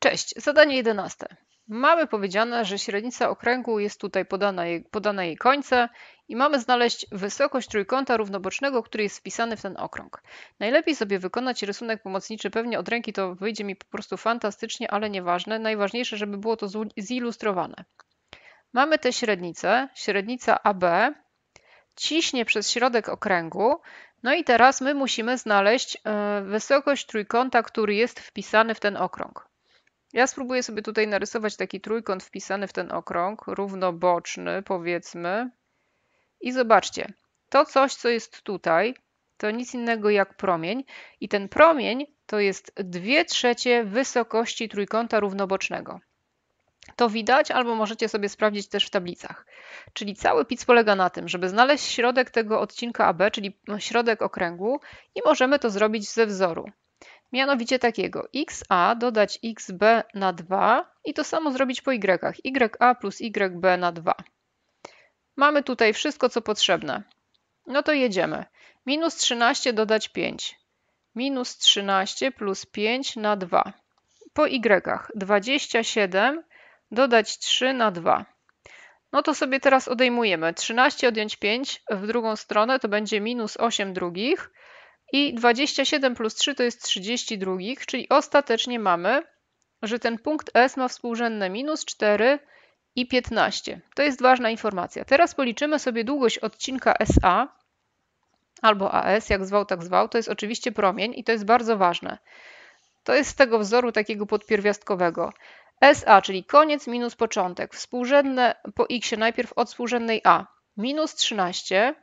Cześć, zadanie 11. Mamy powiedziane, że średnica okręgu jest tutaj podana jej, podane jej końce i mamy znaleźć wysokość trójkąta równobocznego, który jest wpisany w ten okrąg. Najlepiej sobie wykonać rysunek pomocniczy, pewnie od ręki to wyjdzie mi po prostu fantastycznie, ale nieważne. Najważniejsze, żeby było to zilustrowane. Mamy tę średnicę, średnica AB ciśnie przez środek okręgu, no i teraz my musimy znaleźć e, wysokość trójkąta, który jest wpisany w ten okrąg. Ja spróbuję sobie tutaj narysować taki trójkąt wpisany w ten okrąg, równoboczny powiedzmy. I zobaczcie, to coś, co jest tutaj, to nic innego jak promień i ten promień to jest 2 trzecie wysokości trójkąta równobocznego. To widać, albo możecie sobie sprawdzić też w tablicach. Czyli cały pic polega na tym, żeby znaleźć środek tego odcinka AB, czyli środek okręgu i możemy to zrobić ze wzoru. Mianowicie takiego xa dodać xb na 2 i to samo zrobić po y. ya plus yb na 2. Mamy tutaj wszystko, co potrzebne. No to jedziemy. Minus 13 dodać 5. Minus 13 plus 5 na 2. Po y 27 dodać 3 na 2. No to sobie teraz odejmujemy. 13 odjąć 5 w drugą stronę to będzie minus 8 drugich i 27 plus 3 to jest 32, czyli ostatecznie mamy, że ten punkt S ma współrzędne minus 4 i 15. To jest ważna informacja. Teraz policzymy sobie długość odcinka SA albo AS, jak zwał, tak zwał. To jest oczywiście promień i to jest bardzo ważne. To jest z tego wzoru takiego podpierwiastkowego. SA, czyli koniec minus początek, współrzędne po x najpierw od współrzędnej A. Minus 13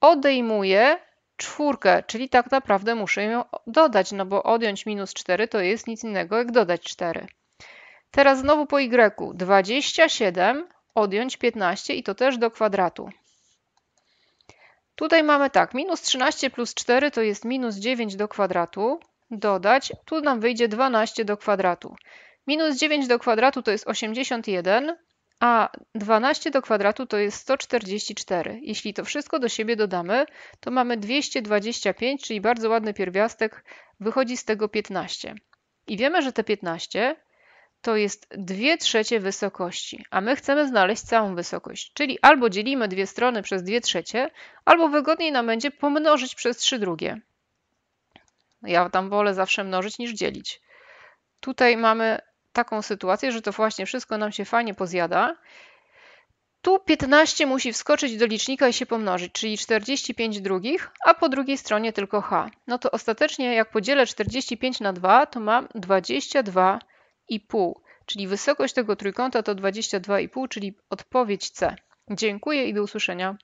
odejmuje czwórkę, czyli tak naprawdę muszę ją dodać, no bo odjąć minus 4 to jest nic innego jak dodać 4. Teraz znowu po y. 27 odjąć 15 i to też do kwadratu. Tutaj mamy tak, minus 13 plus 4 to jest minus 9 do kwadratu, dodać, tu nam wyjdzie 12 do kwadratu. Minus 9 do kwadratu to jest 81, a 12 do kwadratu to jest 144. Jeśli to wszystko do siebie dodamy, to mamy 225, czyli bardzo ładny pierwiastek, wychodzi z tego 15. I wiemy, że te 15 to jest 2 trzecie wysokości, a my chcemy znaleźć całą wysokość, czyli albo dzielimy dwie strony przez 2 trzecie, albo wygodniej nam będzie pomnożyć przez 3 drugie. Ja tam wolę zawsze mnożyć niż dzielić. Tutaj mamy taką sytuację, że to właśnie wszystko nam się fajnie pozjada. Tu 15 musi wskoczyć do licznika i się pomnożyć, czyli 45 drugich, a po drugiej stronie tylko h. No to ostatecznie jak podzielę 45 na 2, to mam 22,5, czyli wysokość tego trójkąta to 22,5, czyli odpowiedź C. Dziękuję i do usłyszenia.